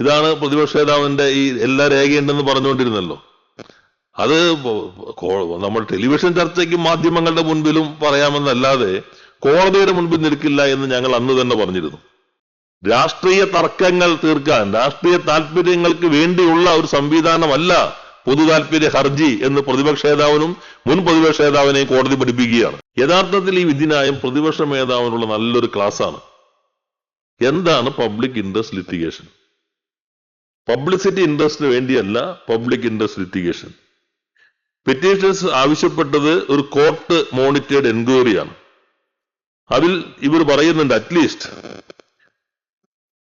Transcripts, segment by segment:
ഇതാണ് പ്രതിപക്ഷ നേതാവിന്റെ ഈ എല്ലാ രേഖയുണ്ടെന്ന് പറഞ്ഞുകൊണ്ടിരുന്നല്ലോ. അത് നമ്മൾ ടെലിവിഷൻ ചർച്ചയ്ക്കും മാധ്യമങ്ങളുടെ മുൻപിലും പറയാമെന്നല്ലാതെ കോടതിയുടെ മുൻപിൽ നിൽക്കില്ല എന്ന് ഞങ്ങൾ അന്ന് തന്നെ പറഞ്ഞിരുന്നു. രാഷ്ട്രീയ തർക്കങ്ങൾ തീർക്കാൻ രാഷ്ട്രീയ താല്പര്യങ്ങൾക്ക് വേണ്ടിയുള്ള ഒരു സംവിധാനമല്ല പൊതു താല്പര്യ ഹർജി എന്ന് പ്രതിപക്ഷ നേതാവിനും മുൻ പ്രതിപക്ഷ നേതാവിനെയും കോടതി പഠിപ്പിക്കുകയാണ്. യഥാർത്ഥത്തിൽ ഈ വിധിന്യായം പ്രതിപക്ഷ നേതാവിനുള്ള നല്ലൊരു ക്ലാസ് ആണ് എന്താണ് പബ്ലിക് ഇൻട്രസ്റ്റ് ലിറ്റിഗേഷൻ? പബ്ലിസിറ്റി ഇൻട്രസ്റ്റിന് വേണ്ടിയല്ല പബ്ലിക് ഇൻട്രസ്റ്റ് ലിറ്റിഗേഷൻ പെറ്റീഷൻസ് ആവശ്യപ്പെട്ടത് ഒരു കോർട്ട് മോണിറ്റേഡ് എൻക്വയറിയാണ് അതിൽ ഇവർ പറയുന്നുണ്ട് അറ്റ്ലീസ്റ്റ്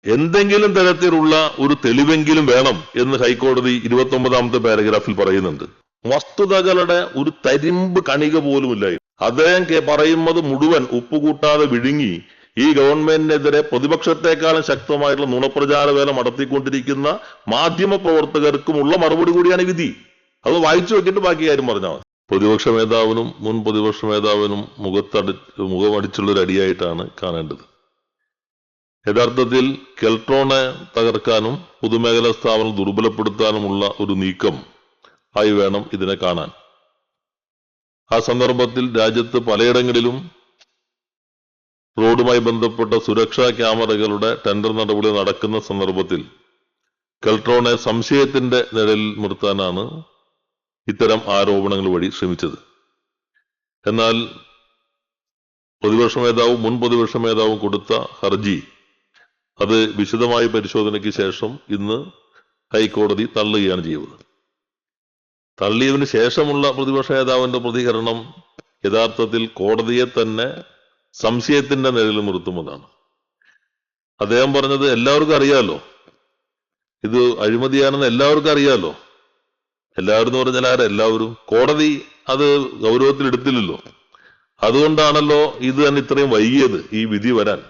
എന്തെങ്കിലും തരത്തിലുള്ള ഒരു തെളിവെങ്കിലും വേണം എന്ന് ഹൈക്കോടതി ഇരുപത്തി ഒമ്പതാമത്തെ പാരഗ്രാഫിൽ പറയുന്നുണ്ട്. വസ്തുതകളുടെ ഒരു തരിമ്പ് കണിക പോലുമില്ലായിരുന്നു. അദ്ദേഹം പറയുന്നത് മുഴുവൻ ഉപ്പുകൂട്ടാതെ വിഴുങ്ങി ഈ ഗവൺമെന്റിനെതിരെ പ്രതിപക്ഷത്തെക്കാളും ശക്തമായിട്ടുള്ള നുണപ്രചാര വേല നടത്തിക്കൊണ്ടിരിക്കുന്ന മാധ്യമ പ്രവർത്തകർക്കുമുള്ള മറുപടി കൂടിയാണ് വിധി. അത് വായിച്ചു വെക്കിട്ട് ബാക്കി കാര്യം പറഞ്ഞാൽ മതി. പ്രതിപക്ഷ മേധാവിനും മുൻ പ്രതിപക്ഷ മേധാവിനും മുഖത്തടി മുഖമടിച്ചുള്ള ഒരു അടിയായിട്ടാണ് കാണേണ്ടത്. യഥാർത്ഥത്തിൽ കെൽട്രോണെ തകർക്കാനും പൊതുമേഖലാ സ്ഥാപനം ദുർബലപ്പെടുത്താനുമുള്ള ഒരു നീക്കം ആയി വേണം ഇതിനെ കാണാൻ. ആ സന്ദർഭത്തിൽ രാജ്യത്ത് പലയിടങ്ങളിലും റോഡുമായി ബന്ധപ്പെട്ട സുരക്ഷാ ക്യാമറകളുടെ ടെൻഡർ നടപടി നടക്കുന്ന സന്ദർഭത്തിൽ കെൽട്രോണെ സംശയത്തിന്റെ നിഴലിൽ നിർത്താനാണ് ഇത്തരം ആരോപണങ്ങൾ വഴി ശ്രമിച്ചത്. എന്നാൽ പ്രതിപക്ഷ മേധാവും മുൻ പ്രതിപക്ഷ മേധാവും കൊടുത്ത ഹർജി അത് വിശദമായ പരിശോധനയ്ക്ക് ശേഷം ഇന്ന് ഹൈക്കോടതി തള്ളുകയാണ് ചെയ്തത് തള്ളിയതിനു ശേഷമുള്ള പ്രതിപക്ഷ നേതാവിന്റെ പ്രതികരണം യഥാർത്ഥത്തിൽ കോടതിയെ തന്നെ സംശയത്തിന്റെ നിഴലിൽ നിർത്തുന്നതാണ് അദ്ദേഹം പറഞ്ഞത് എല്ലാവർക്കും അറിയാലോ. ഇത് അഴിമതിയാണെന്ന് എല്ലാവർക്കും അറിയാലോ. എല്ലാവരും എന്ന് പറഞ്ഞാൽ ആരെല്ലാവരും കോടതി അത് ഗൗരവത്തിൽ എടുത്തില്ലല്ലോ. അതുകൊണ്ടാണല്ലോ ഇത് തന്നെ ഇത്രയും വൈകിയത് ഈ വിധി വരാൻ.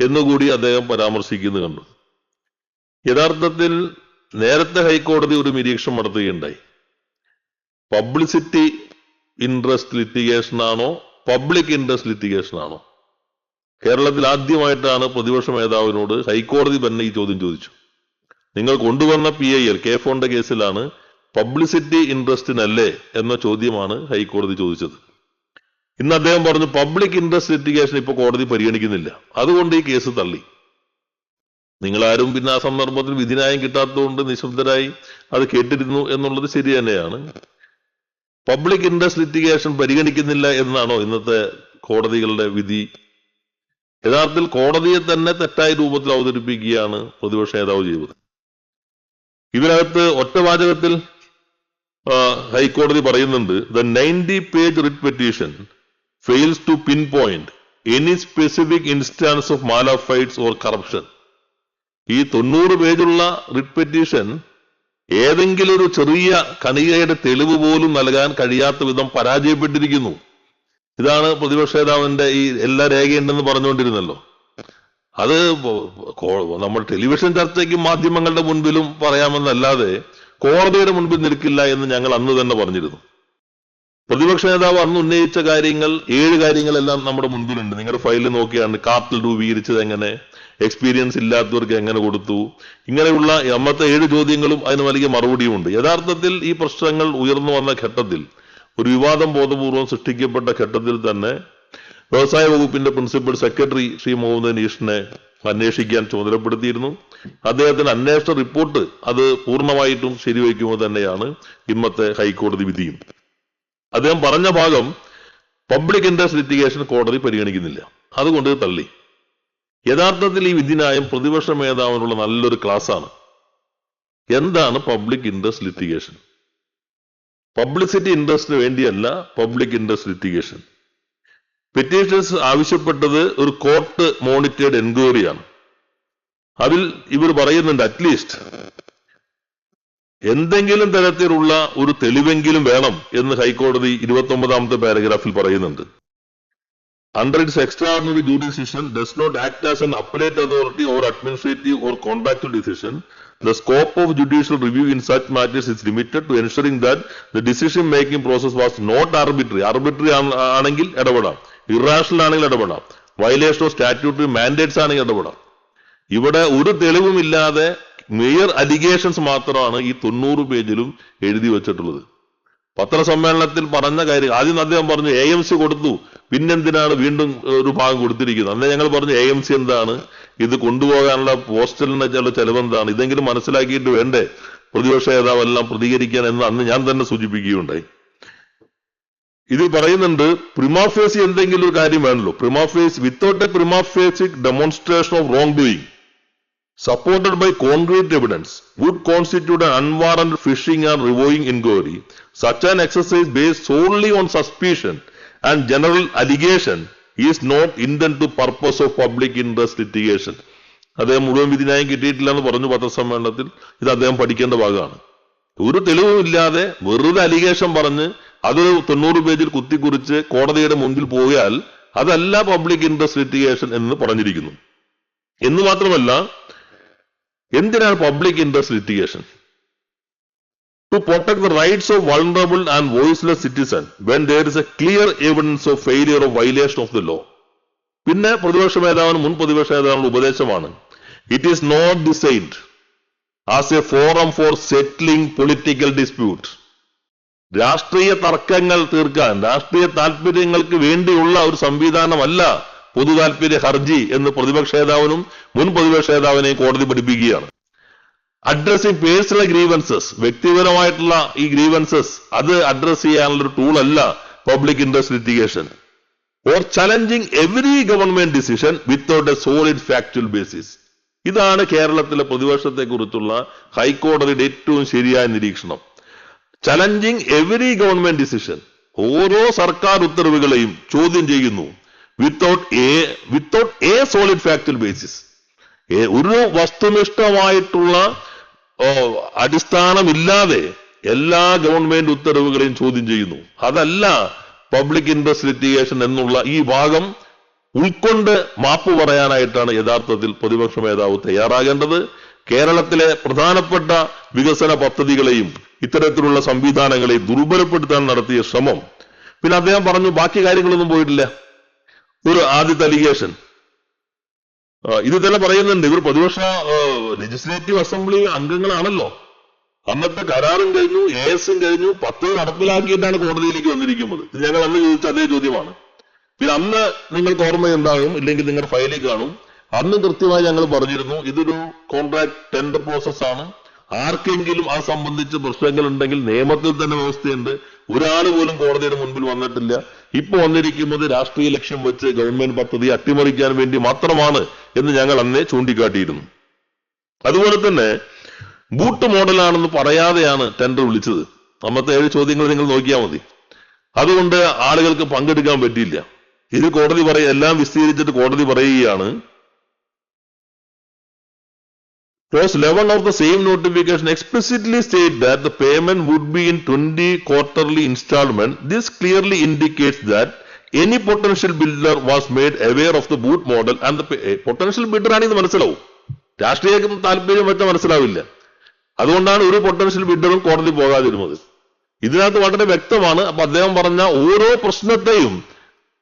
എന്നുകൂടി അദ്ദേഹം പരാമർശിക്കുന്നു കണ്ടു. യഥാർത്ഥത്തിൽ നേരത്തെ ഹൈക്കോടതി ഒരു നിരീക്ഷണം നടത്തുകയുണ്ടായി. പബ്ലിസിറ്റി ഇൻട്രസ്റ്റ് ലിറ്റിഗേഷൻ ആണോ പബ്ലിക് ഇൻട്രസ്റ്റ് ലിറ്റിഗേഷൻ ആണോ? കേരളത്തിൽ ആദ്യമായിട്ടാണ് പ്രതിപക്ഷ മേധാവിനോട് ഹൈക്കോടതി തന്നെ ഈ ചോദ്യം ചോദിച്ചു. നിങ്ങൾ കൊണ്ടുവന്ന പി ഐ എൽ കെ ഫോണിന്റെ കേസിലാണ് പബ്ലിസിറ്റി ഇൻട്രസ്റ്റിനല്ലേ എന്ന ചോദ്യമാണ് ഹൈക്കോടതി ചോദിച്ചത്. ഇന്ന് അദ്ദേഹം പറഞ്ഞു പബ്ലിക് ഇൻട്രസ്റ്റ് ലിറ്റിഗേഷൻ ഇപ്പൊ കോടതി പരിഗണിക്കുന്നില്ല. അതുകൊണ്ട് ഈ കേസ് തള്ളി. നിങ്ങളാരും പിന്നെ ആ സന്ദർഭത്തിൽ വിധിന്യായം കിട്ടാത്തതുകൊണ്ട് നിശബ്ദരായി അത് കേട്ടിരുന്നു എന്നുള്ളത് ശരി തന്നെയാണ്. പബ്ലിക് ഇൻട്രസ്റ്റ് ലിറ്റിഗേഷൻ പരിഗണിക്കുന്നില്ല എന്നാണോ ഇന്നത്തെ കോടതികളുടെ വിധി? യഥാർത്ഥത്തിൽ കോടതിയെ തന്നെ തെറ്റായ രൂപത്തിൽ അവതരിപ്പിക്കുകയാണ് പ്രതിപക്ഷ നേതാവ് ചെയ്തത്. ഇതിനകത്ത് ഒറ്റവാചകത്തിൽ വാചകത്തിൽ ഹൈക്കോടതി പറയുന്നുണ്ട് the ninety page writ petition fails to pinpoint any specific instance of malafides or corruption ഈ തൊണ്ണൂറ് പേജുള്ള റിറ്റ് പെറ്റീഷൻ ഏതെങ്കിലും ഒരു ചെറിയ കണികയുടെ തെളിവ് പോലും നൽകാൻ കഴിയാത്ത വിധം പരാജയപ്പെട്ടിരിക്കുന്നു. ഇതാണ് പ്രതിപക്ഷ നേതാവിന്റെ ഈ എല്ലാ രേഖയുണ്ടെന്ന് പറഞ്ഞുകൊണ്ടിരുന്നല്ലോ. അത് നമ്മൾ ടെലിവിഷൻ ചർച്ചയ്ക്കും മാധ്യമങ്ങളുടെ മുൻപിലും പറയാമെന്നല്ലാതെ കോടതിയുടെ മുൻപിൽ നിൽക്കില്ല എന്ന് ഞങ്ങൾ അന്ന് തന്നെ പറഞ്ഞിരുന്നു. പ്രതിപക്ഷ നേതാവ് അന്ന് ഉന്നയിച്ച കാര്യങ്ങൾ ഏഴ് കാര്യങ്ങളെല്ലാം നമ്മുടെ മുൻപിലുണ്ട്. നിങ്ങളുടെ ഫയലിൽ നോക്കിയാണ് കാർട്ടിൽ രൂപീകരിച്ചത് എങ്ങനെ? എക്സ്പീരിയൻസ് ഇല്ലാത്തവർക്ക് എങ്ങനെ കൊടുത്തു? ഇങ്ങനെയുള്ള അമ്മത്തെ ഏഴ് ചോദ്യങ്ങളും അതിന് നൽകിയ മറുപടിയുമുണ്ട്. യഥാർത്ഥത്തിൽ ഈ പ്രശ്നങ്ങൾ ഉയർന്നു വന്ന ഘട്ടത്തിൽ ഒരു വിവാദം ബോധപൂർവം സൃഷ്ടിക്കപ്പെട്ട ഘട്ടത്തിൽ തന്നെ വ്യവസായ വകുപ്പിന്റെ പ്രിൻസിപ്പൽ സെക്രട്ടറി ശ്രീ മുഹമ്മദ് അനീഷിനെ അന്വേഷിക്കാൻ ചുമതലപ്പെടുത്തിയിരുന്നു. അദ്ദേഹത്തിന്റെ അന്വേഷണ റിപ്പോർട്ട് അത് പൂർണമായിട്ടും ശരിവയ്ക്കുമ്പോൾ തന്നെയാണ് ഇന്നത്തെ ഹൈക്കോടതി വിധിയും. അദ്ദേഹം പറഞ്ഞ ഭാഗം പബ്ലിക് ഇൻട്രസ്റ്റ് ലിറ്റിഗേഷൻ കോടതി പരിഗണിക്കുന്നില്ല. അതുകൊണ്ട് തള്ളി. യഥാർത്ഥത്തിൽ ഈ വിധിന്യായം പ്രതിപക്ഷ മേധാവിനുള്ള നല്ലൊരു ക്ലാസ്സാണ് എന്താണ് പബ്ലിക് ഇൻട്രസ്റ്റ് ലിറ്റിഗേഷൻ പബ്ലിസിറ്റി ഇൻട്രസ്റ്റിന് വേണ്ടിയല്ല പബ്ലിക് ഇൻട്രസ്റ്റ് ലിറ്റിഗേഷൻ പെറ്റീഷൻസ് ആവശ്യപ്പെട്ടത് ഒരു കോർട്ട് മോണിറ്റേഡ് എൻക്വയറിയാണ് അതിൽ ഇവർ പറയുന്നുണ്ട് അറ്റ്ലീസ്റ്റ് എന്തെങ്കിലും തരത്തിലുള്ള ഒരു തെളിവെങ്കിലും വേണം എന്ന് ഹൈക്കോടതി ഇരുപത്തി ഒമ്പതാമത്തെ പാരഗ്രാഫിൽ പറയുന്നുണ്ട്. Under its extraordinary due decision does not act as an appellate authority or administrative or contract decision the scope of judicial review in such matters is limited to ensuring that the decision making process was not arbitrary arbitrary ആണെങ്കിൽ ഇടപെടാം. Irrational ആണെങ്കിൽ ഇടപെടാം. Violation of statutory mandates ആണെങ്കിൽ ഇടപെടാം. ഇവിടെ ഒരു തെളിവുമില്ലാതെ mayor allegations മാത്രമാണ് ഈ തൊണ്ണൂറ് പേജിലും എഴുതി വെച്ചിട്ടുള്ളത്. പത്രസമ്മേളനത്തിൽ പറഞ്ഞ കാര്യം ആദ്യം അദ്ദേഹം പറഞ്ഞു എ എം സി കൊടുത്തു. പിന്നെന്തിനാണ് വീണ്ടും ഒരു ഭാഗം കൊടുത്തിരിക്കുന്നത്? അന്നേ ഞങ്ങൾ പറഞ്ഞു എ എം സി എന്താണ്? ഇത് കൊണ്ടുപോകാനുള്ള പോസ്റ്റലിന് ചില ചെലവെന്താണ്? ഇതെങ്കിലും മനസ്സിലാക്കിയിട്ട് വേണ്ടേ? പ്രതിപക്ഷ നേതാവെല്ലാം പ്രതികരിക്കാൻ എന്ന് അന്ന് ഞാൻ തന്നെ സൂചിപ്പിക്കുകയുണ്ടായി. ഇതിൽ പറയുന്നുണ്ട് പ്രിമാഫേസി എന്തെങ്കിലും ഒരു കാര്യം വേണമല്ലോ prima facie without a prima facie demonstration of wrongdoing supported by concrete evidence would constitute an unwarranted fishing and reviewing inquiry. Such an exercise based solely on suspicion and general allegation is not intended to purpose of public interest litigation. അദ്ദേഹം മുഴുവൻ വിധിന്യായം കിട്ടിയിട്ടില്ല എന്ന് പറഞ്ഞു പത്രസമ്മേളനത്തിൽ ഇത് അദ്ദേഹം പഠിക്കേണ്ട ഭാഗമാണ് ഒരു തെളിവും ഇല്ലാതെ വെറുതെ അലിഗേഷൻ പറഞ്ഞ് അതൊരു തൊണ്ണൂറ് പേജിൽ കുത്തിക്കുറിച്ച് കോടതിയുടെ മുൻപിൽ പോയാൽ അതല്ല പബ്ലിക് ഇൻട്രസ്റ്റ് ലിറ്റിഗേഷൻ എന്ന് പറഞ്ഞിരിക്കുന്നു എന്ന് മാത്രമല്ല എന്തിനാണ് public interest litigation to protect the rights of vulnerable and voiceless citizen when there is a clear evidence of failure of violation of the law പിന്നെ പ്രതിപക്ഷ നേതാവിന് മുൻ പ്രതിപക്ഷ നേതാവിനുള്ള ഉപദേശമാണ്. It is not designed as a forum for settling political dispute രാഷ്ട്രീയ തർക്കങ്ങൾ തീർക്കാൻ രാഷ്ട്രീയ താല്പര്യങ്ങൾക്ക് വേണ്ടിയുള്ള ഒരു സംവിധാനമല്ല പൊതു താല്പര്യ ഹർജി എന്ന് പ്രതിപക്ഷ നേതാവിനും മുൻ പ്രതിപക്ഷ നേതാവിനെയും കോടതി പഠിപ്പിക്കുകയാണ്. അഡ്രസ്സിംഗ് പേഴ്സണൽ ഗ്രീവൻസസ് വ്യക്തിപരമായിട്ടുള്ള ഈ ഗ്രീവൻസസ് അത് അഡ്രസ് ചെയ്യാനുള്ള ഒരു ടൂൾ അല്ല public interest litigation or challenging every government decision without a solid factual basis ഇതാണ് കേരളത്തിലെ പ്രതിപക്ഷത്തെ കുറിച്ചുള്ള ഹൈക്കോടതിയുടെ ഏറ്റവും ശരിയായ നിരീക്ഷണം. ചലഞ്ചിങ് എവറി ഗവൺമെന്റ് ഡിസിഷൻ ഓരോ സർക്കാർ ഉത്തരവുകളെയും ചോദ്യം ചെയ്യുന്നു. Without a without a solid factual basis ഒരു വസ്തുനിഷ്ഠമായിട്ടുള്ള അടിസ്ഥാനമില്ലാതെ എല്ലാ ഗവൺമെന്റ് ഉത്തരവുകളെയും ചോദ്യം ചെയ്യുന്നു. അതല്ല പബ്ലിക് ഇൻവെസ്റ്റിഗേഷൻ എന്നുള്ള ഈ ഭാഗം ഉൾക്കൊണ്ട് മാപ്പ് പറയാനായിട്ടാണ് യഥാർത്ഥത്തിൽ പ്രതിപക്ഷ നേതാവ് തയ്യാറാകേണ്ടത്. കേരളത്തിലെ പ്രധാനപ്പെട്ട വികസന പദ്ധതികളെയും ഇത്തരത്തിലുള്ള സംവിധാനങ്ങളെയും ദുർബലപ്പെടുത്താൻ നടത്തിയ ശ്രമം. പിന്നെ അദ്ദേഹം പറഞ്ഞു ബാക്കി കാര്യങ്ങളൊന്നും പോയിട്ടില്ല. ഒരു ആദ്യത്തെ അലിഗേഷൻ ഇത് തന്നെ പറയുന്നുണ്ട്. ഇവർ പ്രതിപക്ഷ ലെജിസ്ലേറ്റീവ് അസംബ്ലി അംഗങ്ങളാണല്ലോ. അന്നത്തെ കരാറും കഴിഞ്ഞു എ എസും കഴിഞ്ഞു പത്ത് നടപ്പിലാക്കിയിട്ടാണ് കോടതിയിലേക്ക് വന്നിരിക്കുന്നത്. ഇത് ഞങ്ങൾ അന്ന് ചോദിച്ച അതേ ചോദ്യമാണ്. പിന്നെ അന്ന് നിങ്ങൾക്ക് ഓർമ്മയുണ്ടാകും ഇല്ലെങ്കിൽ നിങ്ങളുടെ ഫയലിൽ കാണും. അന്ന് കൃത്യമായി ഞങ്ങൾ പറഞ്ഞിരുന്നു ഇതൊരു കോൺട്രാക്ട് ടെൻഡർ പ്രോസസ് ആണ്. ആർക്കെങ്കിലും ആ സംബന്ധിച്ച് പ്രശ്നങ്ങൾ ഉണ്ടെങ്കിൽ നിയമത്തിൽ തന്നെ വ്യവസ്ഥയുണ്ട്. ഒരാൾ പോലും കോടതിയുടെ മുൻപിൽ വന്നിട്ടില്ല. ഇപ്പൊ വന്നിരിക്കുന്നത് രാഷ്ട്രീയ ലക്ഷ്യം വെച്ച് ഗവൺമെന്റ് പദ്ധതി അട്ടിമറിക്കാൻ വേണ്ടി മാത്രമാണ് എന്ന് ഞങ്ങൾ അന്നേ ചൂണ്ടിക്കാട്ടിയിരുന്നു. അതുപോലെ തന്നെ ബൂട്ട് മോഡലാണെന്ന് പറയാതെയാണ് ടെൻഡർ വിളിച്ചത്. അന്നത്തെ ഏഴ് ചോദ്യങ്ങൾ നിങ്ങൾ നോക്കിയാൽ മതി. അതുകൊണ്ട് ആളുകൾക്ക് പങ്കെടുക്കാൻ പറ്റിയില്ല. ഇത് കോടതി പറയ എല്ലാം വിസ്തീരിച്ചിട്ട് കോടതി പറയുകയാണ് Clause 11 of the same notification explicitly states that the payment would be in 20 quarterly installment. This clearly indicates that any potential builder was made aware of the boot model and the eh, potential bidder ആണെന്ന് മനസ്സിലാവും രാഷ്ട്രീയ താല്പര്യം വെച്ച മനസ്സിലാവില്ല അതുകൊണ്ടാണ് ഒരു potential ബിഡറും കോടതി പോകാതിരുന്നത് ഇതിനകത്ത് വളരെ വ്യക്തമാണ് അപ്പൊ അദ്ദേഹം പറഞ്ഞ ഓരോ പ്രശ്നത്തെയും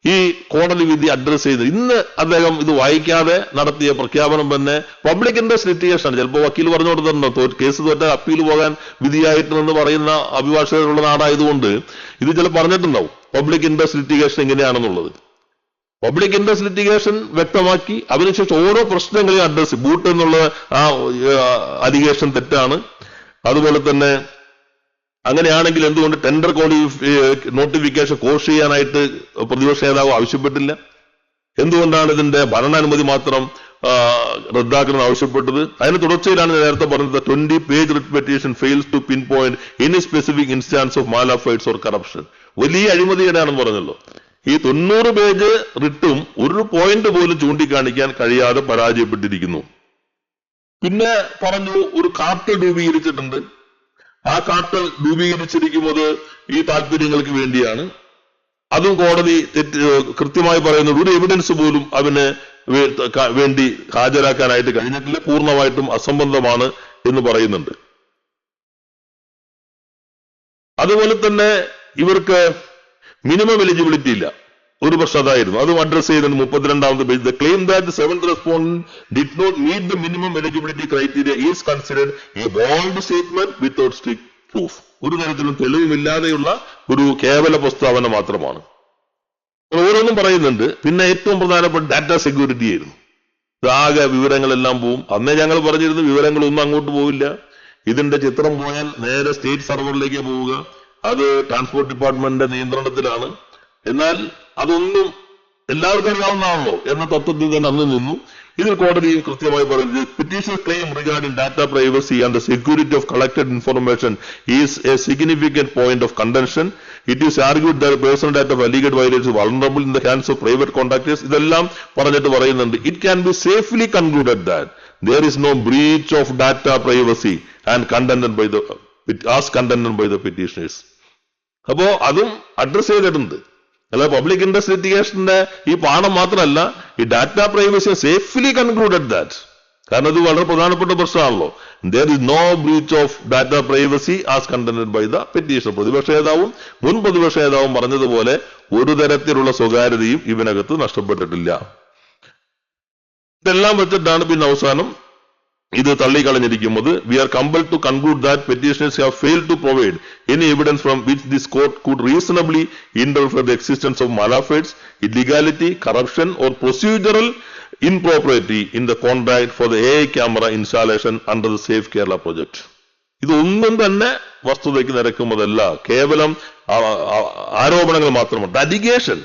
ഈ കോടതി വിധി അഡ്രസ് ചെയ്ത് ഇന്ന് അദ്ദേഹം ഇത് വായിക്കാതെ നടത്തിയ പ്രഖ്യാപനം തന്നെ പബ്ലിക് ഇൻട്രസ്റ്റ് ലിറ്റിഗേഷൻ ചിലപ്പോൾ വക്കീൽ പറഞ്ഞു കൊടുത്തിട്ടുണ്ടോ? കേസ് തോറ്റ അപ്പീൽ പോകാൻ വിധിയായിട്ടുണ്ടെന്ന് പറയുന്ന അഭിഭാഷകരുള്ള നാടായതുകൊണ്ട് ഇത് ചില പറഞ്ഞിട്ടുണ്ടാവും. പബ്ലിക് ഇൻട്രസ്റ്റ് ലിറ്റിഗേഷൻ എങ്ങനെയാണെന്നുള്ളത് പബ്ലിക് ഇൻട്രസ്റ്റ് ലിറ്റിഗേഷൻ വ്യക്തമാക്കി അതിനുശേഷം ഓരോ പ്രശ്നങ്ങളെയും അഡ്രസ് ബൂട്ട് എന്നുള്ള ആ അലിഗേഷൻ തെറ്റാണ്. അതുപോലെ തന്നെ അങ്ങനെയാണെങ്കിൽ എന്തുകൊണ്ട് ടെൻഡർ നോട്ടിഫിക്കേഷൻ കോഴ്സ് ചെയ്യാനായിട്ട് പ്രതിപക്ഷ നേതാവ് ആവശ്യപ്പെട്ടില്ല? എന്തുകൊണ്ടാണ് ഇതിന്റെ ഭരണാനുമതി മാത്രം റദ്ദാക്കണം ആവശ്യപ്പെട്ടത്? അതിന് തുടർച്ചയിലാണ് നേരത്തെ പറഞ്ഞത് twenty page writ petition fails to pinpoint any specific instance of malafides or corruption വലിയ അഴിമതിയുടെയാണെന്ന് പറഞ്ഞല്ലോ. ഈ തൊണ്ണൂറ് പേജ് റിട്ടും ഒരു പോയിന്റ് പോലും ചൂണ്ടിക്കാണിക്കാൻ കഴിയാതെ പരാജയപ്പെട്ടിരിക്കുന്നു. പിന്നെ പറഞ്ഞു ഒരു കാർട്ട് രൂപീകരിച്ചിട്ടുണ്ട്. ആ കാർട്ടൽ രൂപീകരിച്ചിരിക്കുന്നത് ഈ താല്പര്യങ്ങൾക്ക് വേണ്ടിയാണ്. അതും കോടതി തെറ്റ് കൃത്യമായി പറയുന്നത് ഒരു എവിഡൻസ് പോലും അവന് വേണ്ടി ഹാജരാക്കാനായിട്ട് കഴിഞ്ഞിട്ടില്ല പൂർണമായിട്ടും അസംബന്ധമാണ് എന്ന് പറയുന്നുണ്ട്. അതുപോലെ തന്നെ ഇവർക്ക് മിനിമം എലിജിബിലിറ്റി ഇല്ല. ഒരു പ്രശ്നം അതായിരുന്നു. അതും അഡ്രസ് ചെയ്തത് മുപ്പത്തിരണ്ടാമത്തെ page. The claim that seven respondent did not meet the minimum eligibility criteria is considered a bold statement without strict proof ഒരു തരത്തിലും തെളിവുമില്ലാതെയുള്ള ഒരു കേവല പ്രസ്താവന മാത്രമാണ്. ഓരോന്നും പറയുന്നുണ്ട്. പിന്നെ ഏറ്റവും പ്രധാനപ്പെട്ട ഡാറ്റ സെക്യൂരിറ്റി ആയിരുന്നു. ആകെ വിവരങ്ങളെല്ലാം പോവും. അന്നേ ഞങ്ങൾ പറഞ്ഞിരുന്നു വിവരങ്ങളൊന്നും അങ്ങോട്ട് പോവില്ല. ഇതിന്റെ ചിത്രം പോയാൽ നേരെ സ്റ്റേറ്റ് സർവറിലേക്ക് പോവുക. അത് ട്രാൻസ്പോർട്ട് ഡിപ്പാർട്ട്മെന്റിന്റെ നിയന്ത്രണത്തിലാണ്. എന്നാൽ അതൊന്നും എല്ലാവർക്കും അറിയാവുന്നതാണല്ലോ എന്ന തത്വത്തിൽ തന്നെ അന്ന് നിന്നു. ഇതിൽ കോടതി കൃത്യമായി പറയുന്നത് petition claim regarding data privacy and the security of collected information is a significant point of contention it is argued that personal data of alleged violation vulnerable in the hands of private contractors ഇതെല്ലാം പറഞ്ഞിട്ട് പറയുന്നുണ്ട്. It can be safely concluded that there is no breach of data privacy and contended by the as contended by the petitioners. അപ്പോ അതും address ചെയ്തിട്ടുണ്ട്. അല്ല public interest ലിറ്റിഗേഷന്റെ ഈ പാഠം മാത്രമല്ല ഈ data privacy safely concluded that കാരണം ഇത് വളരെ പ്രധാനപ്പെട്ട പ്രശ്നമാണല്ലോ. There is no breach of data privacy as contended by the petition പ്രതിപക്ഷ നേതാവും മുൻ പ്രതിപക്ഷ നേതാവും പറഞ്ഞതുപോലെ ഒരു തരത്തിലുള്ള സ്വകാര്യതയും ഇവനകത്ത് നഷ്ടപ്പെട്ടിട്ടില്ല. ഇതെല്ലാം വെച്ചിട്ടാണ് പിന്നെ അവസാനം ഇത് തള്ളിക്കളഞ്ഞിരിക്കുന്നത്. We are compel to conclude that petitions have fail to provide any evidence from which this court could reasonably interfere the existence of malafides illegality corruption or procedural impropriety in the contract for the a camera installation under the safe Kerala project ഇതൊന്നും തന്നെ വസ്തുതയ്ക്ക് നിരക്കുന്നതല്ല. കേവലം ആരോപണങ്ങൾ മാത്രമാണ് allegation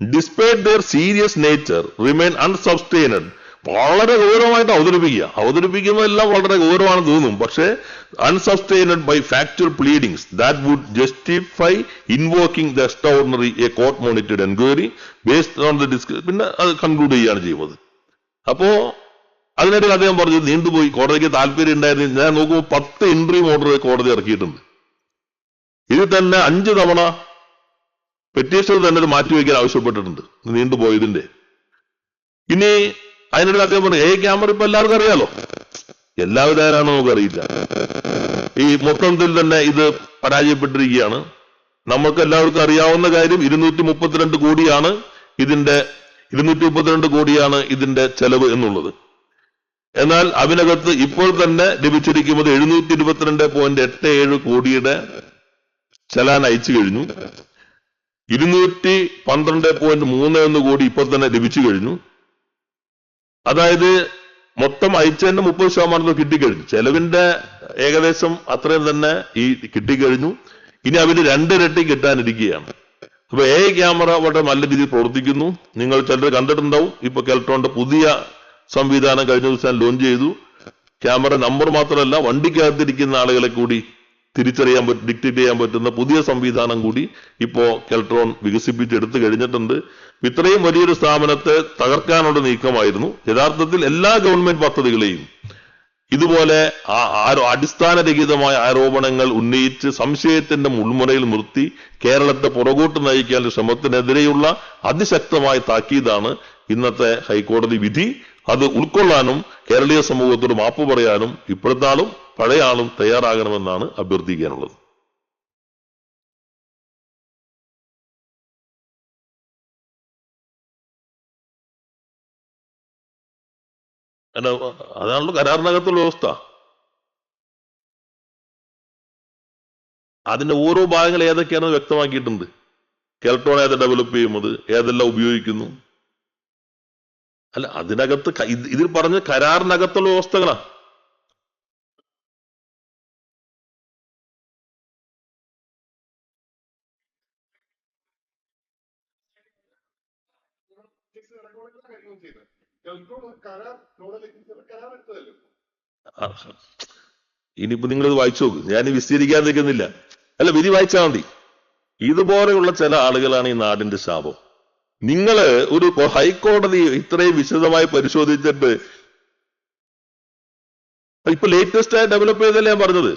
despite their serious nature remain unsubstantiated വളരെ ഗൗരവമായിട്ട് അവതരിപ്പിക്കുക. അവതരിപ്പിക്കുന്നതെല്ലാം വളരെ ഗൗരവമാണെന്ന് തോന്നും. പക്ഷേ unsubstantiated by factual pleadings that would justify invoking the extraordinary a court monitored enquiry based on the ഡിസ്ക പിന്നെ അത് കൺക്ലൂഡ് ചെയ്യുകയാണ് ചെയ്യുന്നത്. അപ്പോ അതിനിടയിൽ അദ്ദേഹം പറഞ്ഞു നീണ്ടുപോയി കോടതിക്ക് താല്പര്യം ഉണ്ടായിരുന്നു. ഞാൻ നോക്കുമ്പോൾ പത്ത് എൻട്രി ഓർഡർ കോടതി ഇറക്കിയിട്ടുണ്ട്. ഇതിൽ തന്നെ അഞ്ച് തവണ പെറ്റീഷണർ തന്നെ ഇത് മാറ്റിവെക്കാൻ ആവശ്യപ്പെട്ടിട്ടുണ്ട്. നീണ്ടുപോയതിന്റെ. ഇനി അതിനിടയിൽ അദ്ദേഹം പറഞ്ഞു ഏ ക്യാമറ ഇപ്പൊ എല്ലാവർക്കും അറിയാലോ. എല്ലാവരും ആരാണോ നമുക്ക് അറിയില്ല ഈ മൊത്തത്തിൽ തന്നെ ഇത് പരാജയപ്പെട്ടിരിക്കുകയാണ്. നമുക്ക് എല്ലാവർക്കും അറിയാവുന്ന കാര്യം ഇരുന്നൂറ്റി മുപ്പത്തിരണ്ട് കോടിയാണ് ഇതിന്റെ ഇരുന്നൂറ്റി മുപ്പത്തിരണ്ട് കോടിയാണ് ഇതിന്റെ ചെലവ് എന്നുള്ളത്. എന്നാൽ അതിനകത്ത് ഇപ്പോൾ തന്നെ ലഭിച്ചിരിക്കുന്നത് എഴുന്നൂറ്റി ഇരുപത്തിരണ്ട് പോയിന്റ് എട്ട് ഏഴ് കോടിയുടെ ചലാൻ അയച്ചു കഴിഞ്ഞു. ഇരുന്നൂറ്റി പന്ത്രണ്ട് പോയിന്റ് മൂന്ന് ഒന്ന് കോടി ഇപ്പോൾ തന്നെ ലഭിച്ചു കഴിഞ്ഞു. അതായത് മൊത്തം അയച്ചതിന്റെ മുപ്പത് ശതമാനം കിട്ടിക്കഴിഞ്ഞു ചെലവിന്റെ ഏകദേശം അത്രയും തന്നെ ഈ കിട്ടിക്കഴിഞ്ഞു ഇനി അവർ രണ്ടിരട്ടി കിട്ടാനിരിക്കുകയാണ്. അപ്പൊ എ ക്യാമറ വളരെ നല്ല രീതിയിൽ പ്രവർത്തിക്കുന്നു. നിങ്ങൾ ചിലർ കണ്ടിട്ടുണ്ടാവും. ഇപ്പൊ കെൽട്രോണിന്റെ പുതിയ സംവിധാനം കഴിഞ്ഞ ദിവസം ലോഞ്ച് ചെയ്തു. ക്യാമറ നമ്പർ മാത്രമല്ല വണ്ടിക്കകത്തിരിക്കുന്ന ആളുകളെ കൂടി തിരിച്ചറിയാൻ പറ്റും ഡിക്റ്റേറ്റ് ചെയ്യാൻ പറ്റുന്ന പുതിയ സംവിധാനം കൂടി ഇപ്പോ കെൽട്രോൺ വികസിപ്പിച്ചെടുത്തു കഴിഞ്ഞിട്ടുണ്ട്. ഇത്രയും വലിയൊരു സ്ഥാപനത്തെ തകർക്കാനുള്ള നീക്കമായിരുന്നു. യഥാർത്ഥത്തിൽ എല്ലാ ഗവൺമെന്റ് പദ്ധതികളെയും ഇതുപോലെ അടിസ്ഥാനരഹിതമായ ആരോപണങ്ങൾ ഉന്നയിച്ച് സംശയത്തിന്റെ മുൾമുനയിൽ നിർത്തി കേരളത്തെ പുറകോട്ട് നയിക്കാൻ ശ്രമത്തിനെതിരെയുള്ള അതിശക്തമായ താക്കീതാണ് ഇന്നത്തെ ഹൈക്കോടതി വിധി. അത് ഉൾക്കൊള്ളാനും കേരളീയ സമൂഹത്തോട് മാപ്പ് പറയാനും ഇപ്പോഴത്തെ ആളും പഴയ ആളും തയ്യാറാകണമെന്നാണ് അഭ്യർത്ഥിക്കാനുള്ളത്. അതാണല്ലോ കരാറിനകത്തുള്ള വ്യവസ്ഥ. അതിന്റെ ഓരോ ഭാഗങ്ങൾ ഏതൊക്കെയാണെന്ന് വ്യക്തമാക്കിയിട്ടുണ്ട്. കെൽട്രോൺ ഏത് ഡെവലപ്പ് ചെയ്യുന്നത് ഏതെല്ലാം ഉപയോഗിക്കുന്നു അല്ല അതിനകത്ത് ഇതിൽ പറഞ്ഞ കരാറിനകത്തുള്ള വ്യവസ്ഥകളാ. ഇനിയിപ്പോ നിങ്ങളിത് വായിച്ചു നോക്ക്. ഞാൻ വിസ്തീരിക്കാൻ നിൽക്കുന്നില്ല അല്ല വിധി വായിച്ചാൽ മതി. ഇതുപോലെയുള്ള ചില ആളുകളാണ് ഈ നാടിന്റെ ശാപം. നിങ്ങൾ ഒരു ഹൈക്കോടതി ഇത്രയും വിശദമായി പരിശോധിച്ചിട്ട് ഇപ്പൊ ലേറ്റസ്റ്റ് ആയി ഡെവലപ്പ് ചെയ്തല്ലേ ഞാൻ പറഞ്ഞത്?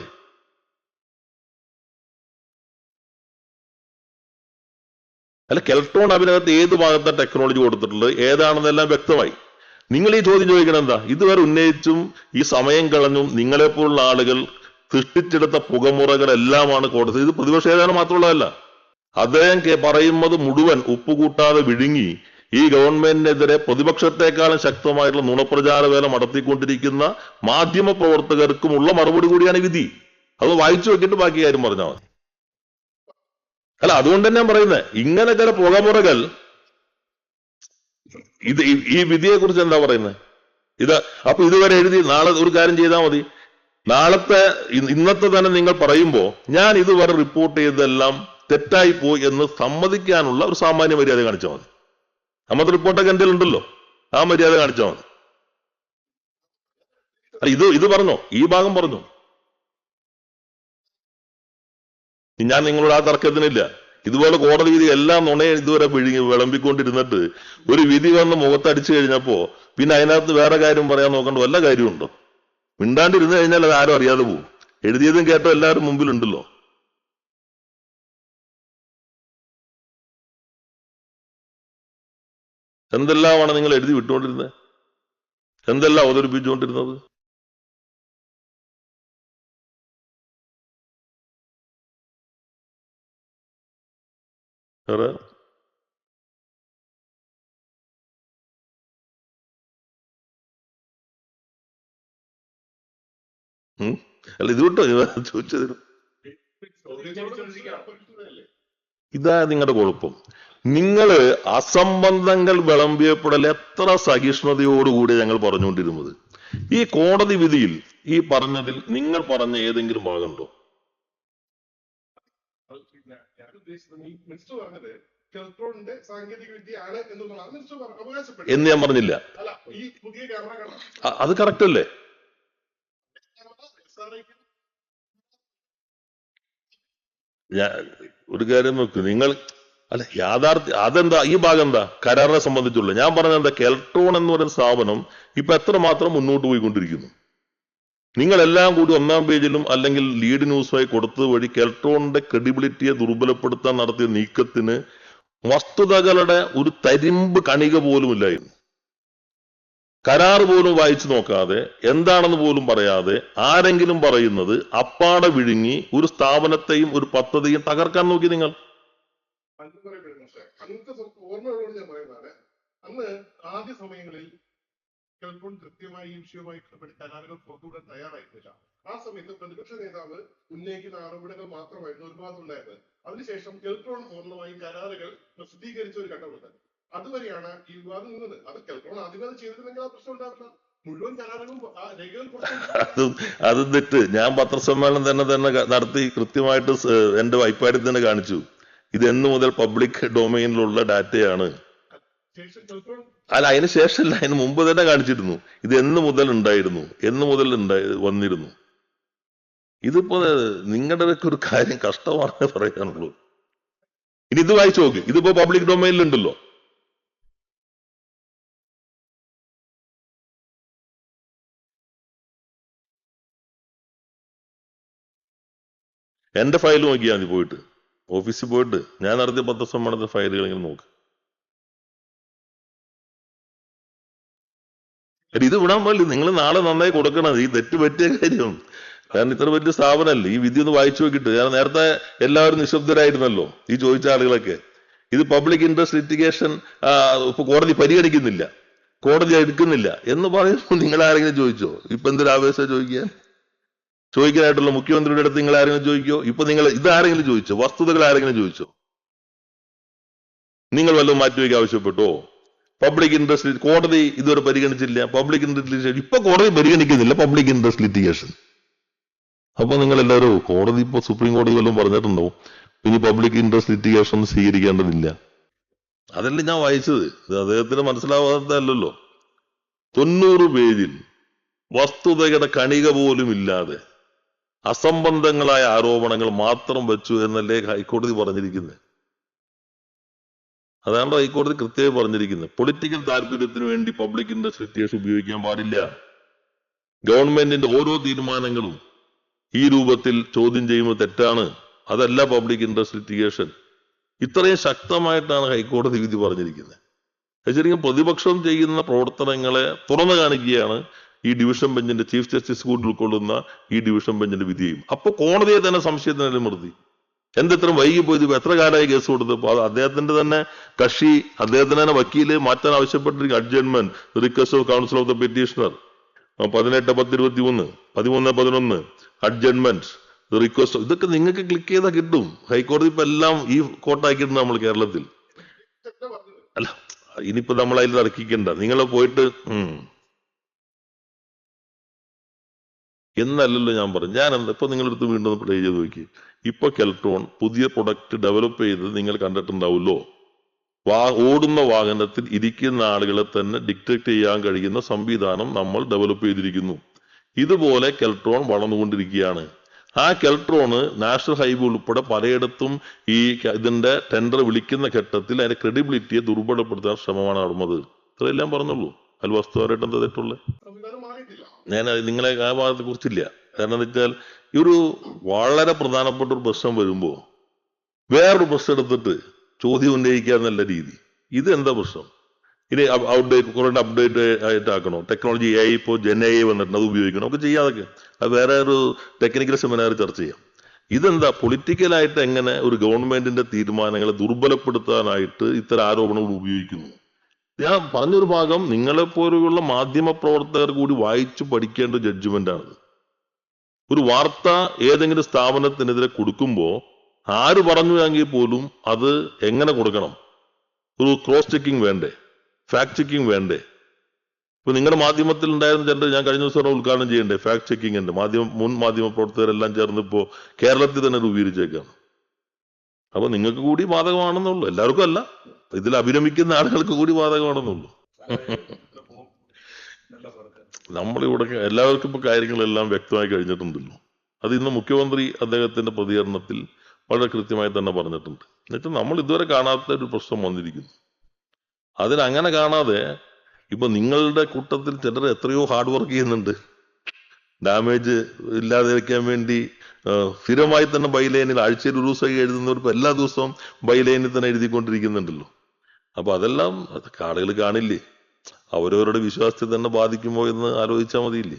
അല്ല കെൽട്രോൺ അതിനകത്ത് ഏത് ഭാഗത്തെ ടെക്നോളജി കൊടുത്തിട്ടുള്ളത് ഏതാണെന്നെല്ലാം വ്യക്തമായി. നിങ്ങൾ ഈ ചോദ്യം ചോദിക്കണം എന്താ? ഇതുവരെ ഉന്നയിച്ചും ഈ സമയം കളഞ്ഞും നിങ്ങളെപ്പോലുള്ള ആളുകൾ സൃഷ്ടിച്ചെടുത്ത പുകമുറകളെല്ലാമാണ് കോടതി ഇത് പ്രതിപക്ഷ ഏതാനും മാത്രമുള്ളതല്ല. അദ്ദേഹം പറയുന്നത് മുഴുവൻ ഉപ്പുകൂട്ടാതെ വിഴുങ്ങി ഈ ഗവൺമെന്റിനെതിരെ പ്രതിപക്ഷത്തെക്കാളും ശക്തമായിട്ടുള്ള നുണപ്രചാര വേല നടത്തിക്കൊണ്ടിരിക്കുന്ന മാധ്യമ പ്രവർത്തകർക്കുമുള്ള മറുപടി കൂടിയാണ് വിധി. അത് വായിച്ചു വെക്കിട്ട് ബാക്കി കാര്യം പറഞ്ഞാൽ മതി. അല്ല അതുകൊണ്ട് തന്നെ ഞാൻ പറയുന്നത് ഇങ്ങനെ ചില പുകമുറകൾ ഇത് ഈ- വിധിയെ കുറിച്ച് എന്താ പറയുന്നത് ഇത് അപ്പൊ ഇതുവരെ എഴുതി നാളെ ഒരു കാര്യം ചെയ്താൽ മതി. നാളത്തെ ഇന്നത്തെ തന്നെ നിങ്ങൾ പറയുമ്പോ ഞാൻ ഇതുവരെ റിപ്പോർട്ട് ചെയ്തതെല്ലാം തെറ്റായി പോയി എന്ന് സമ്മതിക്കാനുള്ള ഒരു സാമാന്യ മര്യാദ കാണിച്ചാൽ മതി. അമ്മത്തെ റിപ്പോർട്ടൊക്കെ എന്റെ ഉണ്ടല്ലോ? ആ മര്യാദ കാണിച്ചാൽ മതി. ഇത് ഇത് പറഞ്ഞോ? ഈ ഭാഗം പറഞ്ഞോ? ഞാൻ നിങ്ങളോട് ആ തർക്കത്തിനില്ല. ഇതുപോലെ കോടതി വിധി എല്ലാം നുണയെ ഇതുവരെ വിഴുങ്ങി വിളമ്പിക്കൊണ്ടിരുന്നിട്ട് ഒരു വിധി വന്ന് മുഖത്തടിച്ചു കഴിഞ്ഞപ്പോ പിന്നെ അതിനകത്ത് വേറെ കാര്യം പറയാൻ നോക്കേണ്ട വല്ല കാര്യമുണ്ടോ? മിണ്ടാണ്ടിരുന്നു കഴിഞ്ഞാൽ അത് ആരും അറിയാതെ പോകും എഴുതിയതും കേട്ടോ എല്ലാവരും മുമ്പിലുണ്ടല്ലോ. എന്തെല്ലാമാണ് നിങ്ങൾ എഴുതി വിട്ടുകൊണ്ടിരുന്നത്? എന്തെല്ലാം അവതരിപ്പിച്ചുകൊണ്ടിരുന്നത്? വേറെ? അല്ല ഇത് വിട്ടോ? ചോദിച്ചതിന്. ചോദിച്ചത് ഇതാ നിങ്ങളുടെ കുഴപ്പം നിങ്ങൾ അസംബന്ധങ്ങൾ വിളമ്പിയപ്പെടൽ എത്ര സഹിഷ്ണുതയോടുകൂടി ഞങ്ങൾ പറഞ്ഞുകൊണ്ടിരുന്നത്. ഈ കോടതി വിധിയിൽ ഈ പറഞ്ഞതിൽ നിങ്ങൾ പറഞ്ഞ ഏതെങ്കിലും ഭാഗമുണ്ടോ? എന്ന് ഞാൻ പറഞ്ഞില്ല. അത് കറക്റ്റ് അല്ലേ? ഞാൻ ഒരു കാര്യം നോക്ക്. നിങ്ങൾ അല്ല യാഥാർത്ഥ്യ അതെന്താ? ഈ ഭാഗം എന്താ? കരാറിനെ സംബന്ധിച്ചുള്ള. ഞാൻ പറഞ്ഞത് എന്താ? കെൽട്രോൺ എന്ന് പറയുന്ന സ്ഥാപനം ഇപ്പൊ എത്രമാത്രം മുന്നോട്ട് പോയിക്കൊണ്ടിരിക്കുന്നു. നിങ്ങൾ എല്ലാം കൂടി ഒന്നാം പേജിലും അല്ലെങ്കിൽ ലീഡ് ന്യൂസുമായി കൊടുത്തത് വഴി കെൽട്രോണിന്റെ ക്രെഡിബിലിറ്റിയെ ദുർബലപ്പെടുത്താൻ നടത്തിയ നീക്കത്തിന് വസ്തുതകളുടെ ഒരു തരിമ്പ് കണിക പോലും ഇല്ലായിരുന്നു. കരാർ പോലും വായിച്ചു നോക്കാതെ എന്താണെന്ന് പോലും പറയാതെ ആരെങ്കിലും പറയുന്നത് അപ്പാടെ വിഴുങ്ങി ഒരു സ്ഥാപനത്തെയും ഒരു പദ്ധതിയും തകർക്കാൻ നോക്കി നിങ്ങൾ. അന്ന് പറയപ്പെടുന്നു പക്ഷേ അന്നത്തെ ഓർമ്മകളോട് ഞാൻ പറയുന്നതാണ്. അന്ന് ആദ്യ സമയങ്ങളിൽ കെൽട്രോൺ കൃത്യമായി ഈ വിഷയവുമായി കരാറുകൾ പുറത്തുവിടാൻ തയ്യാറായിരുന്നില്ല. ആ സമയത്ത് പ്രതിപക്ഷ നേതാവ് ഉന്നയിക്കുന്ന ആരോപണങ്ങൾ മാത്രമായിരുന്നു ഒരുപാട് ഉണ്ടായിരുന്നത് അതിനുശേഷം കെൽട്രോൺ പൂർണമായി കരാറുകൾ പ്രസിദ്ധീകരിച്ച ഒരു ഘട്ടമുണ്ട്. അതുവരെയാണ് ഈ വിവാദം നിന്നത്. അത് കെൽട്രോൺ ആദ്യമേ ചെയ്തിരുന്നെങ്കിൽ ആ പ്രശ്നം ഉണ്ടാവില്ല. അത് തെറ്റ് ഞാൻ പത്രസമ്മേളനം തന്നെ തന്നെ നടത്തി കൃത്യമായിട്ട് എന്റെ വൈപ്പാടിൽ തന്നെ കാണിച്ചു. ഇത് എന്ന് മുതൽ പബ്ലിക് ഡൊമൈനിലുള്ള ഡാറ്റയാണ് അല്ല അതിന് ശേഷമല്ല അതിന് മുമ്പ് തന്നെ കാണിച്ചിരുന്നു. ഇത് എന്ന് മുതൽ ഉണ്ടായിരുന്നു എന്ന് മുതൽ ഉണ്ടായി വന്നിരുന്നു. ഇതിപ്പോ നിങ്ങളുടെ ഒരു കാര്യം കഷ്ടമാണെന്ന് പറയാനുള്ളൂ. ഇനി ഇത് വായിച്ചു നോക്ക്. ഇതിപ്പോ പബ്ലിക് ഡൊമൈനിലുണ്ടല്ലോ എന്റെ ഫയൽ നോക്കിയാൽ മതി പോയിട്ട്. ഓഫീസിൽ പോയിട്ട് ഞാൻ നടത്തിയ പത്രസമ്മേളനത്തെ ഫയലുകൾ ഇങ്ങനെ നോക്ക്. ഇത് വിടാൻ പാടില്ല. നിങ്ങൾ നാളെ നന്നായി കൊടുക്കണം. ഈ തെറ്റ് പറ്റിയ കാര്യം. കാരണം ഇത്ര വലിയ സ്ഥാപനമല്ലേ? ഈ വിധി ഒന്ന് വായിച്ചു നോക്കിയിട്ട്. ഞാൻ നേരത്തെ എല്ലാവരും നിശബ്ദരായിരുന്നല്ലോ ഈ ചോദിച്ച ആളുകളൊക്കെ. ഇത് പബ്ലിക് ഇൻട്രസ്റ്റ് ലിറ്റിഗേഷൻ കോടതി പരിഗണിക്കുന്നില്ല. കോടതി എടുക്കുന്നില്ല എന്ന് പറയുമ്പോൾ നിങ്ങൾ ആരെങ്കിലും ചോദിച്ചോ? ഇപ്പൊ എന്തൊരു ആവേശം ചോദിക്കാൻ? ചോദിക്കാനായിട്ടുള്ള മുഖ്യമന്ത്രിയുടെ അടുത്ത് നിങ്ങൾ ആരെങ്കിലും ചോദിക്കോ? ഇപ്പൊ നിങ്ങൾ ഇതാരെങ്കിലും ചോദിച്ചോ? വസ്തുതകൾ ആരെങ്കിലും ചോദിച്ചോ? നിങ്ങൾ വല്ലതും മാറ്റിവെക്കാൻ ആവശ്യപ്പെട്ടോ? പബ്ലിക് ഇൻട്രസ്റ്റ് കോടതി ഇതുവരെ പരിഗണിച്ചില്ല പബ്ലിക് ഇൻട്രസ്റ്റ് ലിറ്റിഗേഷൻ ഇപ്പൊ കോടതി പരിഗണിക്കുന്നില്ല പബ്ലിക് ഇൻട്രസ്റ്റ് ലിറ്റിഗേഷൻ അപ്പൊ നിങ്ങൾ എല്ലാവരും കോടതി ഇപ്പൊ സുപ്രീം കോടതി വല്ലതും പറഞ്ഞിട്ടുണ്ടോ? ഇനി പബ്ലിക് ഇൻട്രസ്റ്റ് ലിറ്റിഗേഷൻ സ്വീകരിക്കേണ്ടതില്ല. അതല്ല ഞാൻ വായിച്ചത്. ഇത് അദ്ദേഹത്തിന് മനസ്സിലാവാത്തതല്ലോ തൊണ്ണൂറ് പേജിൽ വസ്തുതയുടെ കണിക പോലും ഇല്ലാതെ അസംബന്ധങ്ങളായ ആരോപണങ്ങൾ മാത്രം വെച്ചു എന്നല്ലേ ഹൈക്കോടതി പറഞ്ഞിരിക്കുന്നത് അതാണ് ഹൈക്കോടതി കൃത്യമായി പറഞ്ഞിരിക്കുന്നത് പൊളിറ്റിക്കൽ താല്പര്യത്തിന് വേണ്ടി പബ്ലിക് ലിറ്റിഗേഷൻ ഉപയോഗിക്കാൻ പാടില്ല. ഗവൺമെന്റിന്റെ ഓരോ തീരുമാനങ്ങളും ഈ രൂപത്തിൽ ചോദ്യം ചെയ്യുമ്പോൾ തെറ്റാണ്. അതല്ല പബ്ലിക് ഇൻട്രസ്റ്റ് ലിറ്റിഗേഷൻ ഇത്രയും ശക്തമായിട്ടാണ് ഹൈക്കോടതി വിധി പറഞ്ഞിരിക്കുന്നത് ശരിക്കും പ്രതിപക്ഷം ചെയ്യുന്ന പ്രവർത്തനങ്ങളെ തുറന്നു കാണിക്കുകയാണ് ഈ ഡിവിഷൻ ബെഞ്ചിന്റെ ചീഫ് ജസ്റ്റിസ് കൂടി ഉൾക്കൊള്ളുന്ന ഈ ഡിവിഷൻ ബെഞ്ചിന്റെ വിധിയും അപ്പൊ കോടതിയെ തന്നെ സംശയത്തിന് നിലനിർത്തി എന്തെത്ര വൈകി പോയത് എത്ര കാലമായി കേസ് കൊടുത്തു? അത് അദ്ദേഹത്തിന്റെ തന്നെ കക്ഷി അദ്ദേഹത്തിന് തന്നെ വക്കീൽ മാറ്റാൻ ആവശ്യപ്പെട്ടിരിക്കും adjustment request of counsel of the petitioner. പതിനെട്ട് പത്ത് ഇരുപത്തി മൂന്ന് പതിമൂന്ന് പതിനൊന്ന് അഡ്ജസ്റ്റ്മെന്റ് റിക്വസ്റ്റ് ഇതൊക്കെ നിങ്ങൾക്ക് ക്ലിക്ക് ചെയ്താൽ കിട്ടും. ഹൈക്കോടതി ഇപ്പൊ എല്ലാം ഈ കോട്ടാക്കിയിട്ടുണ്ട് നമ്മൾ കേരളത്തിൽ. അല്ല ഇനിയിപ്പോ നമ്മൾ അതിൽ തർക്കിക്കണ്ട. നിങ്ങൾ പോയിട്ട് എന്നല്ലല്ലോ ഞാൻ പറഞ്ഞു ഞാൻ എന്താ ഇപ്പൊ നിങ്ങളെടുത്ത് വീണ്ടും പ്ലേ ചെയ്ത് നോക്കി. ഇപ്പൊ കെൽട്രോൺ പുതിയ പ്രൊഡക്റ്റ് ഡെവലപ്പ് ചെയ്ത് നിങ്ങൾ കണ്ടിട്ടുണ്ടാവുമല്ലോ. വാ ഓടുന്ന വാഹനത്തിൽ ഇരിക്കുന്ന ആളുകളെ തന്നെ ഡിക്റ്റേറ്റ് ചെയ്യാൻ കഴിയുന്ന സംവിധാനം നമ്മൾ ഡെവലപ്പ് ചെയ്തിരിക്കുന്നു. ഇതുപോലെ കെൽട്രോൺ വളർന്നുകൊണ്ടിരിക്കുകയാണ്. ആ കെൽട്രോണ് നാഷണൽ ഹൈവേ ഉൾപ്പെടെ പലയിടത്തും ഈ ഇതിന്റെ ടെൻഡർ വിളിക്കുന്ന ഘട്ടത്തിൽ അതിന്റെ ക്രെഡിബിലിറ്റിയെ ദുർബലപ്പെടുത്താൻ ശ്രമമാണ് നടന്നത്. ഇത്രയെല്ലാം പറഞ്ഞുള്ളൂ. അൽ വസ്തുവായിട്ട് എന്താ തെറ്റുള്ളത് ഞാൻ നിങ്ങളെ ആ ഭാഗത്തെ കുറിച്ചില്ല. കാരണം വെച്ചാൽ ഈ ഒരു വളരെ പ്രധാനപ്പെട്ട ഒരു പ്രശ്നം വരുമ്പോ വേറൊരു പ്രശ്നം എടുത്തിട്ട് ചോദ്യം ഉന്നയിക്കുക എന്നല്ല രീതി. ഇത് എന്താ പ്രശ്നം? ഇനി ഔട്ട്ഡേറ്റ് കുറെ അപ്ഡേറ്റ് ആയിട്ട് ആയിട്ടാക്കണോ ടെക്നോളജി ആയി ഇപ്പോൾ ജെൻ ഐ വന്നിട്ടുണ്ട് അത് ഉപയോഗിക്കണം ഒക്കെ ചെയ്യാതൊക്കെ അത് വേറെ ഒരു ടെക്നിക്കൽ സെമിനാർ ചർച്ച ചെയ്യാം. ഇതെന്താ? പൊളിറ്റിക്കലായിട്ട് എങ്ങനെ ഒരു ഗവൺമെന്റിന്റെ തീരുമാനങ്ങളെ ദുർബലപ്പെടുത്താനായിട്ട് ഇത്തരം ആരോപണങ്ങൾ ഉപയോഗിക്കുന്നു? ഞാൻ പറഞ്ഞൊരു ഭാഗം നിങ്ങളെ പോലെയുള്ള മാധ്യമ പ്രവർത്തകർ കൂടി വായിച്ചു പഠിക്കേണ്ട ജഡ്ജ്മെന്റ് ആണ് ഒരു വാർത്ത ഏതെങ്കിലും സ്ഥാപനത്തിനെതിരെ കൊടുക്കുമ്പോൾ ആര് പറഞ്ഞു എങ്കിൽ പോലും അത് എങ്ങനെ കൊടുക്കണം? ഒരു ക്രോസ് ചെക്കിംഗ് വേണ്ടേ? ഫാക്ട് ചെക്കിംഗ് വേണ്ടേ? ഇപ്പൊ നിങ്ങളുടെ മാധ്യമത്തിൽ ഉണ്ടായിരുന്ന ചേട്ടൻ ഞാൻ കഴിഞ്ഞ ദിവസം ഉദ്ഘാടനം ചെയ്യണ്ടേ? ഫാക്ട് ചെക്കിംഗ് ഉണ്ട്. മാധ്യമ മുൻ മാധ്യമ പ്രവർത്തകരെല്ലാം ചേർന്ന് ഇപ്പോ കേരളത്തിൽ തന്നെ രൂപീകരിച്ചേക്കാണ്. അപ്പൊ നിങ്ങൾക്ക് കൂടി ബാധകമാണെന്നുള്ളൂ. എല്ലാവർക്കും അല്ല. ഇതിൽ അഭിരമിക്കുന്ന ആളുകൾക്ക് കൂടി ബാധകമാണെന്നുള്ളൂ. നമ്മളിവിടെ എല്ലാവർക്കും ഇപ്പൊ കാര്യങ്ങളെല്ലാം വ്യക്തമായി കഴിഞ്ഞിട്ടുണ്ടല്ലോ. അത് ഇന്ന് മുഖ്യമന്ത്രി അദ്ദേഹത്തിന്റെ പ്രതികരണത്തിൽ വളരെ കൃത്യമായി തന്നെ പറഞ്ഞിട്ടുണ്ട്. എന്നിട്ട് നമ്മൾ ഇതുവരെ കാണാത്ത ഒരു പ്രശ്നം വന്നിരിക്കുന്നു. അതിനങ്ങനെ കാണാതെ ഇപ്പൊ നിങ്ങളുടെ കൂട്ടത്തിൽ ചിലർ എത്രയോ ഹാർഡ് വർക്ക് ചെയ്യുന്നുണ്ട്. ഡാമേജ് ഇല്ലാതിരിക്കാൻ വേണ്ടി സ്ഥിരമായി തന്നെ ബൈലൈനിൽ ആഴ്ചയിൽ ഒരു ദിവസം എഴുതുന്നവർ ഇപ്പൊ എല്ലാ ദിവസവും ബൈലൈനിൽ തന്നെ എഴുതിക്കൊണ്ടിരിക്കുന്നുണ്ടല്ലോ. അപ്പൊ അതെല്ലാം ആളുകൾ കാണില്ലേ? അവരവരുടെ വിശ്വാസത്തെ തന്നെ ബാധിക്കുമോ എന്ന് ആലോചിച്ചാൽ മതിയില്ലേ?